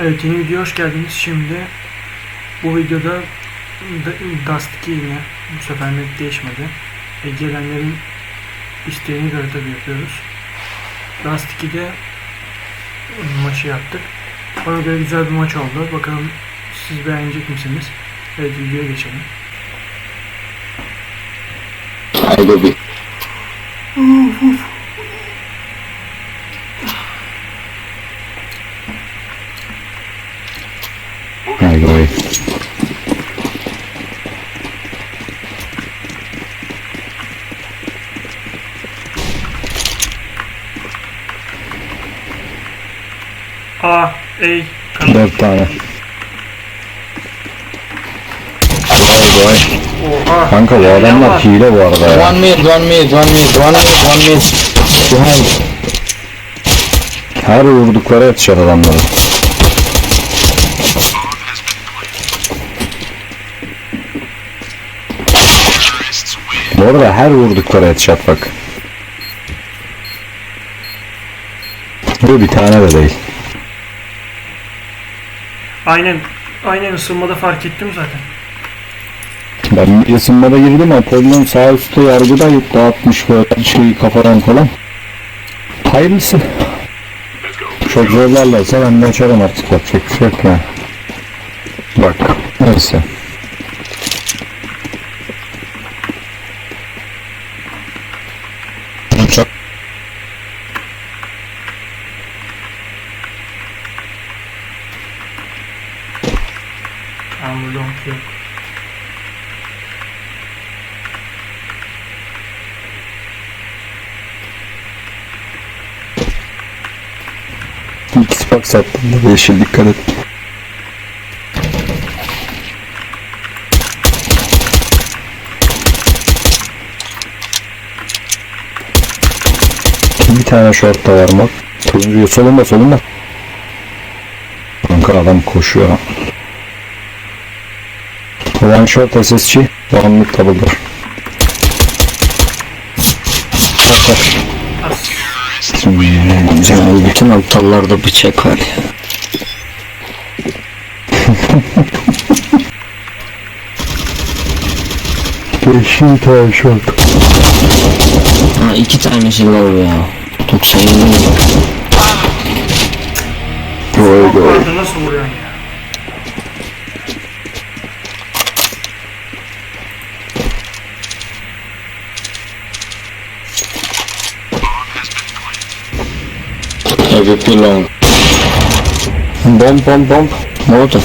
Evet yeni videoya hoş geldiniz. Şimdi bu videoda Dust 2 ile bu sefer map değişmedi. E, gelenlerin isteğine göre tabii yapıyoruz. Dust 2'de maçı yaptık. Bana göre güzel bir maç oldu. Bakalım siz beğenecek misiniz? Evet videoya geçelim. Bir. Haydi A, A, kanal. Dört tane. Vay vay. Oha. Kanka bu adamlar hile bu arada ya. One mid, one mid, one mid, one mid, one mid. Behind. Her vurdukları yetişer adamları. Bu arada her vurdukları headshot bak. Bu bir tane de değil. Aynen, aynen ısınmada fark ettim zaten. Ben bir ısınmada girdim Apollon sağ üstte yargıda dağıtmış böyle şeyi kafadan falan. Hayırlısı. Çok zorlarlarsa ben de açarım artık yapacak bir şey yok yani. Bak neyse. Çok Ambulans yok. Xbox sattım da yeşil dikkat et. Bir tane short da var bak. Turuncu solunda solunda. Kanka adam koşuyor. One short SSG, one mid double door. Bakar. Canım bütün aptallarda bıçak var ya. Yeşil tane short. Ha iki tane şey var ya. 97 mi? Vay vay. Nasıl vuruyorsun ya? MVP long. Bomb bomb bomb. Molotov.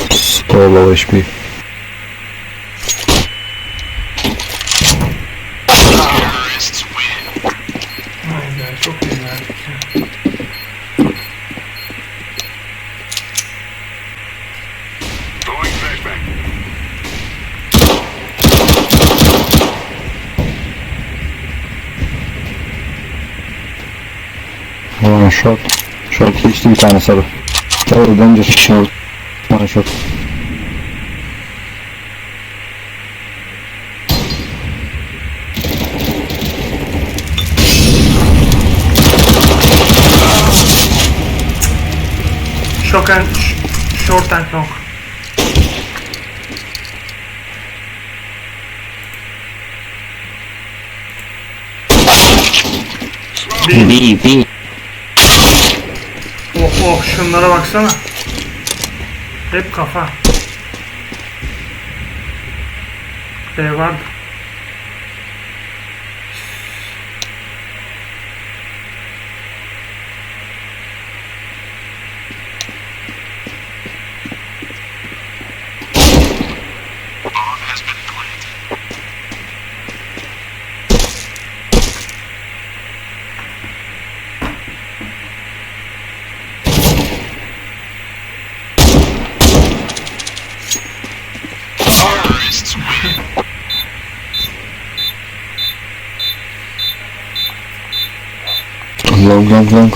Pro low HP. Vay be çok iyi verdik ya. One shot. Short geçti bir tane sarı. Sarı danger. Short. One shot. Shock and sh- short and long. Değil. B, B. Oh şunlara baksana. Hep kafa. B vardı. Long long long.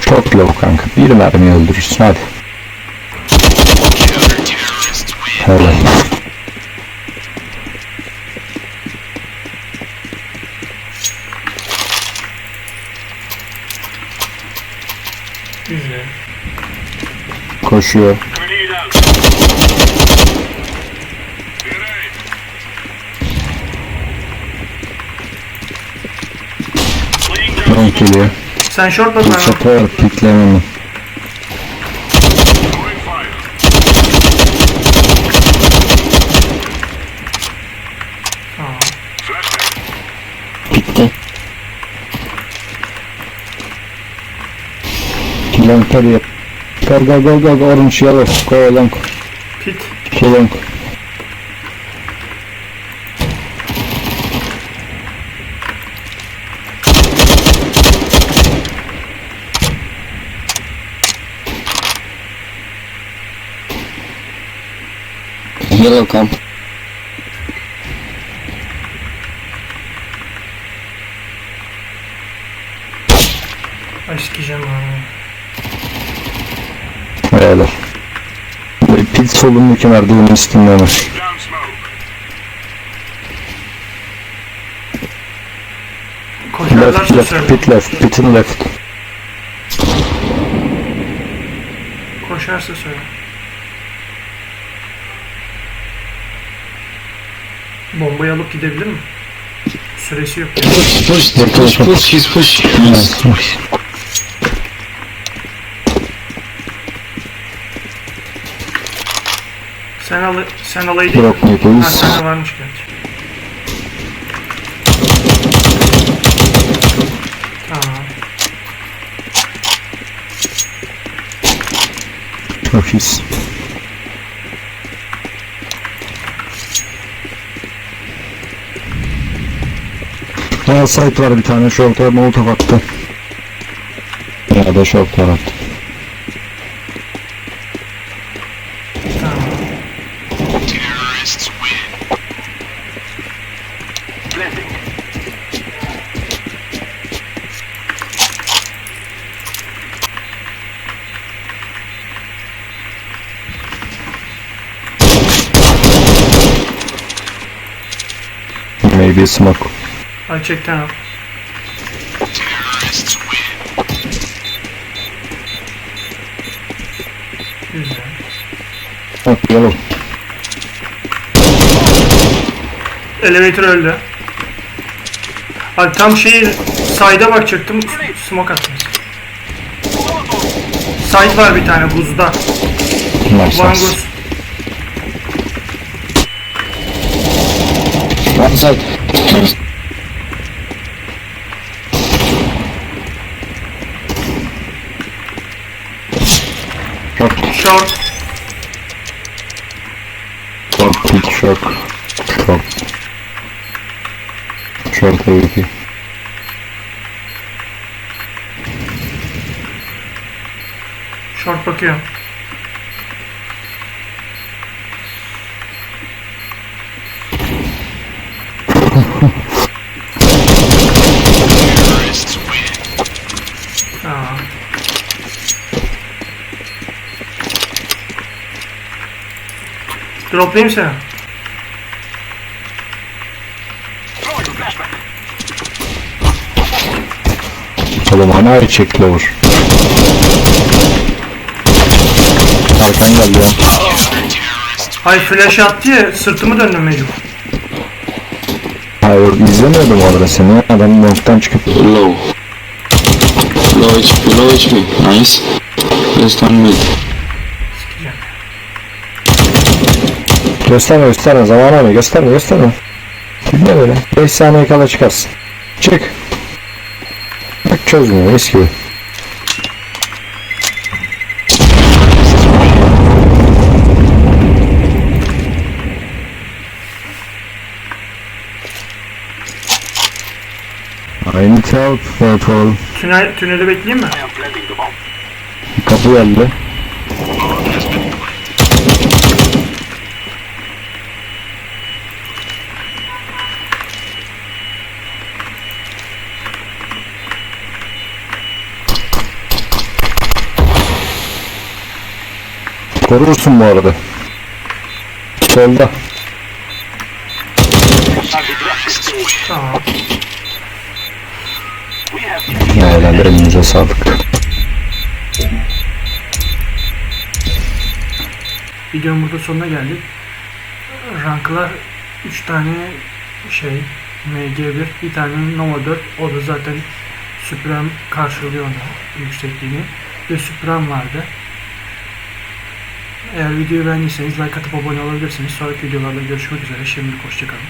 Çok low kanka. Bir mermi öldürürsün hadi. Helal. Güzel. Koşuyor. Smoke. geliyor. Sen short bak bana. çatı var. Piklemem. Throwing fire. Tamam. Flashbang. Bitti. Geliyor. Go go go go go orange yellow. Go long. Pit. Go long. Yellow come. Ay sikeceğim ha. Beyler. Pit solundaki merdivenin üstünden var. Left left pit left pitin left. Koşarsa söyle. Bombayı alıp gidebilir mi? Süresi yok. ya. Push, push, push, push, he's push. Nice. Sen al sen alayı değil. Drop Ha yapıyoruz. sende varmış gerçi. Tamam. Çok iyisin. Aa site var bir tane short'a molotof attı. Ya da var attı. Maybe smoke. Al. Terrorists win. Güzel. Bak yellow. Elevator öldü. Abi tam şeyi side'a bakacaktım. Smoke attım. Side var bir tane buzda. Nice One nice. goes. One side. Short. Short. Short pit short. Short. Short AWP. Short bakıyor. Droplayayım seni. Oğlum hani ay çek lower. Arkan geldi ya. Hay flash attı ya sırtımı döndüm mecbur. Hayır izlemiyordum orada seni. Adam long'dan çıkıp Low. Low HP, low HP. Nice. Just one mid. Gösterme gösterme zaman öyle gösterme gösterme. Ne böyle? 5 saniye kala çıkarsın. Çık. Bak çözmüyor mis gibi. I need help for Tünel, tüneli bekleyeyim mi? Kapı geldi. Korursun bu arada. Solda. Ne helal elinize sağlık. Videonun burada sonuna geldik. Ranklar 3 tane şey MG1 bir tane Nova 4 o da zaten Supreme karşılıyor yüksekliğini ve Supreme vardı. Eğer videoyu beğendiyseniz like atıp abone olabilirsiniz. Sonraki videolarda görüşmek üzere. Şimdilik hoşçakalın.